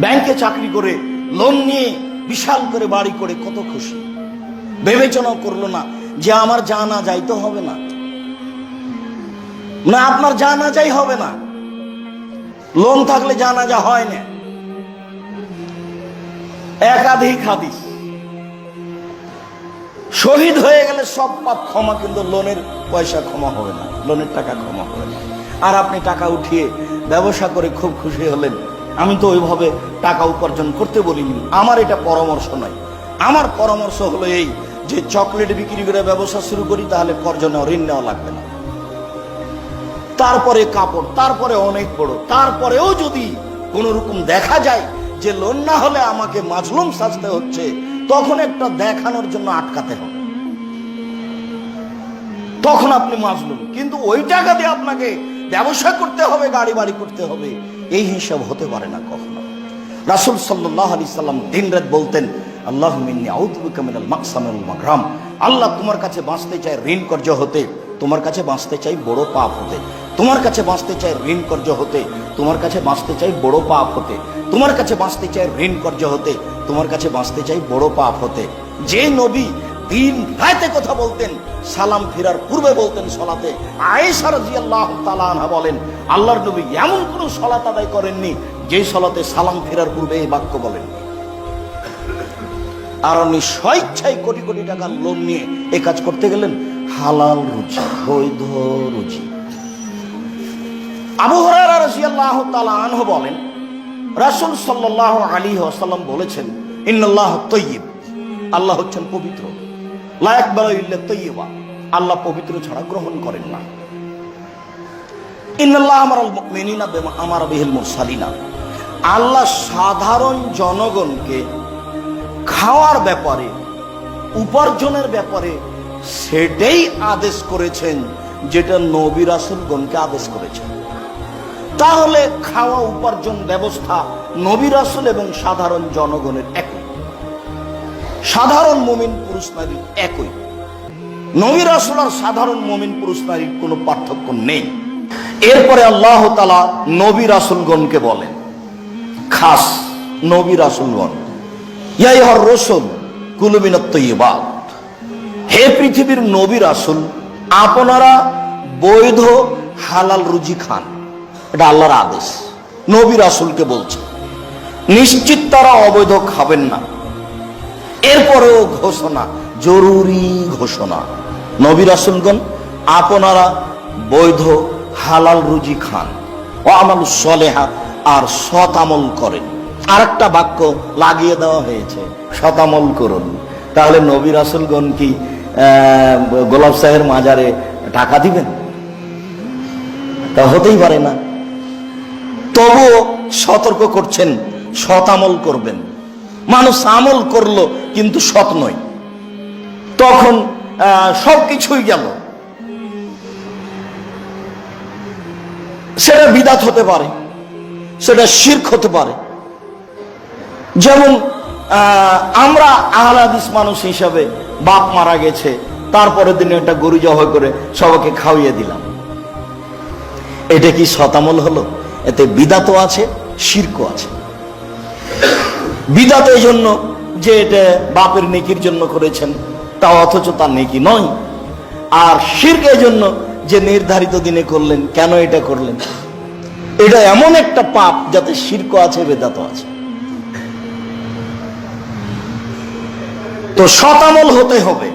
ব্যাংকে চাকরি করে লোন নিয়ে বিশাল করে বাড়ি করে, কত খুশি। বিবেচনা করল না যে আমার জানা যাইতে হবে না। না, আপনার জানা যাই হবে না। লোন থাকলে জানা যা হয় না। একাধিক হাদিস। শহীদ হয়ে গেলে সব পাপ ক্ষমা, কিন্তু লোনের পয়সা ক্ষমা হবে না। লোনের টাকা ক্ষমা হবে না। আর আপনি টাকা উঠিয়ে ব্যবসা করে খুব খুশি হলেন। আমি তো ওইভাবে টাকা উপার্জন করতে বলিনি। আমার এটা পরামর্শ নয়। আমার পরামর্শ হলো এই যে চকলেট বিক্রি করে ব্যবসা শুরু করি, তাহলে কর্জ নেওয়া ঋণ নেওয়া লাগবে না। তারপরে কাপড়, তারপরে অনেক বড়। তারপরেও যদি কোন রকম দেখা যায় যে লোন না হলে আমাকে মাজলুম সাজতে হচ্ছে, তখন একটা দেখানোর জন্য আটকাতে হবে। তখন আপনি মাজলুম। কিন্তু ওই টাকা দিয়ে আপনাকে ব্যবসা করতে হবে, গাড়ি বাড়ি করতে হবে। এই হিসাব হতে পারে না কখনো। রাসুল সাল্লাহ আলি সাল্লাম দিন রাত বলতেন আল্লাহ মাগরাম। আল্লাহ তোমার কাছে বাঁচতে চায় ঋণ কর্য হতে, তোমার কাছে বাঁচতে চাই বড় পাপ হতে। তোমার কাছে বাঁচতে চাই ঋণ কর্য হতে, তোমার কাছে বাঁচতে চাই বড় পাপ হতে। তোমার কাছে বাঁচতে চাই ঋণ কর্য হতে, তোমার কাছে বাঁচতে চাই বড় পাপ হতে। যে নবী দিন রাতে কথা বলতেন, সালাম ফিরার পূর্বে বলতেন সলাতে। আয়েশা রাদিয়াল্লাহু তাআলা আনহা বলেন, আল্লাহর নবী এমন কোন সলাত আদায় করেননি যে সলাতে সালাম ফেরার পূর্বে এই বাক্য বলেননি আর উনি স্বেচ্ছায় কোটি কোটি টাকার লোন নিয়ে এ কাজ করতে গেলেন, হালাল রুচি বৈধ রুচি আবু হরারা রাদিয়াল্লাহু তাআলা আনহু বলেন, রাসূল সাল্লাল্লাহু আলাইহি ওয়াসাল্লাম বলেছেন, ইন্নাল্লাহ তাইয়্যিব আল্লাহ হচ্ছেন পবিত্র। আল্লাহ পবিত্র ছাড়া গ্রহণ করেন না। আল্লাহ সাধারণ জনগণকে খাওয়ার ব্যাপারে, উপার্জনের ব্যাপারে সেটাই আদেশ করেছেন যেটা নবী রাসুলগণকে আদেশ করেছেন। তাহলে খাওয়া উপার্জন ব্যবস্থা নবী এবং সাধারণ জনগণের একই সাধারণ মমিন পুরুষ নারীর একই। নবী রাসুল আর সাধারণ মমিন পুরুষ নারীর কোনো পার্থক্য নেই। এরপরে আল্লাহ তালা নবী রাসুলগণকে বলেন, খাস নবী রাসুলগণ ইয়াইহর রসুল কুলুমিনত হে পৃথিবীর নবী রাসুল, আপনারা বৈধ হালাল রুজি খান। এটা আল্লাহর আদেশ। নবী রাসুলকে বলছে, নিশ্চিত তারা অবৈধ খাবেন না। এরপরেও ঘোষণা, জরুরি ঘোষণা। নবী রাসুলগণ, আপনারা বৈধ হালাল রুজি খান ও সলেহা, আর সৎ আমল করেন। আর একটা বাক্য লাগিয়ে দেওয়া হয়েছে শতামল করুন। তাহলে নবী রাসুলগণ কি গোলাপ সাহের মাজারে টাকা দিবেন? তা হতেই পারে না। তবুও সতর্ক করছেন, সৎ আমল করবেন। মানুষ আমল করল কিন্তু সৎ নয়। তখন সব কিছুই গেল। সেটা বিদাত হতে পারে, সেটা শির্ক হতে পারে। যেমন আমরা আহলাদিস মানুষ হিসাবে বাপ মারা গেছে, তারপরের দিনে একটা গরু জবাই করে সবাইকে খাওয়িয়ে দিলাম। এটা কি শতামল হলো? এতে বিদাতও আছে, শির্কও আছে। বিদাত এই জন্য যে এটা বাপের নেকির জন্য করেছেন তা অথচ তার নেকি নয়। আর শির্ক এই জন্য যে নির্ধারিত দিনে করলেন, কেন এটা করলেন? এটা এমন একটা পাপ যাতে শির্ক আছে, বেদাত আছে। তো শতামল হতে হবে।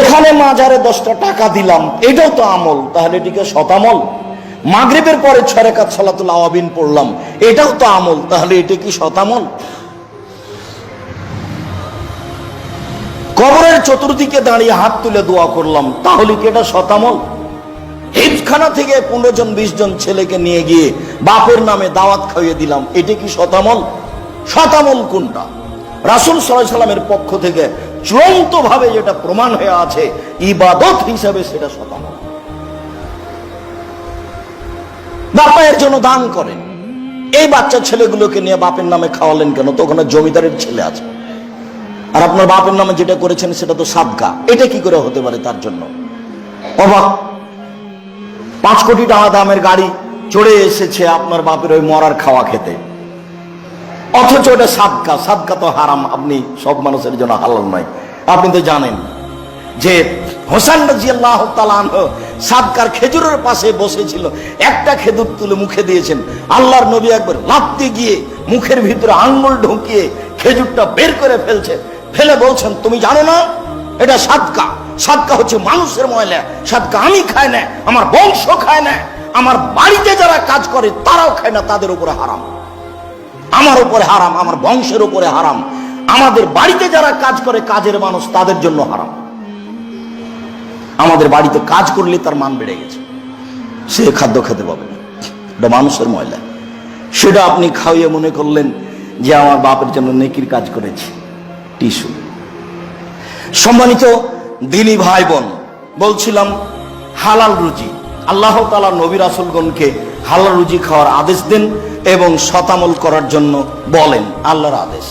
এখানে মাজারে দশটা টাকা দিলাম, এটাও তো আমল, তাহলে এটিকে শতামল মাগরিবের পরে ছরেকাত সালাতুল আওয়াবিন পড়লাম, এটাও তো আমল, তাহলে এটা কি শতামল কবরের চতুর্দিকে দাঁড়িয়ে হাত তুলে দোয়া করলাম, তাহলে কি এটা শতামল হিপখানা থেকে পনেরো জন, বিশ জন ছেলেকে নিয়ে গিয়ে বাপের নামে দাওয়াত খাইয়ে দিলাম, এটা কি শতামল শতামল কোনটা? রাসুল সাল্লাহ সাল্লামের পক্ষ থেকে চূড়ান্ত ভাবে যেটা প্রমাণ হয়ে আছে, ইবাদত হিসাবে সেটা শতামল বাপায়ের জন্য দান করেন। এই বাচ্চা ছেলেগুলোকে নিয়ে বাপের নামে খাওয়ালেন কেন? তো ওখানে জমিদারের ছেলে আছে। আর আপনার বাপের নামে যেটা করেছেন সেটা তো সাদকা এটা কি করে হতে পারে তার জন্য? অবাক। পাঁচ কোটি টাকা দামের গাড়ি চড়ে এসেছে আপনার বাপের ওই মরার খাওয়া খেতে। অথচ ওটা সাদকা সাদকা তো হারাম। আপনি সব মানুষের জন্য হালাল নয়। আপনি তো জানেন যে হোসেন সাদকার খেজুরের পাশে বসেছিল। একটা খেজুর তুলে মুখে দিয়েছেন। আল্লাহর নবী একবার লাপতে গিয়ে মুখের ভিতরে আঙ্গুল ঢুকিয়ে খেজুরটা বের করে ফেলছে। ফেলে বলছেন, তুমি জানো না? এটা সাদকা। সাদকা হচ্ছে মানুষের ময়লা। সাদকা আমি খাই না, আমার বংশ খায় না। আমার বাড়িতে যারা কাজ করে, তারাও খায় না, তাদের উপরে হারাম। আমার উপরে হারাম, আমার বংশের উপরে হারাম। আমাদের বাড়িতে যারা কাজ করে, কাজের মানুষ তাদের জন্য হারাম। আমাদের বাড়িতে কাজ করলে তার মান বেড়ে গেছে। সে খাদ্য খেতে পাবে না। এটা মানুষের ময়লা। সেটা আপনি খাওয়িয়ে মনে করলেন যে, আমার বাপের জন্য নেকির কাজ করেছি। টিস্যু সম্মানিত দিনী ভাই বোন বলছিলাম, হালাল রুজি। আল্লাহ তালা নবী আসলগণকে হালাল রুজি খাওয়ার আদেশ দেন এবং শতামল করার জন্য বলেন, আল্লাহর আদেশ।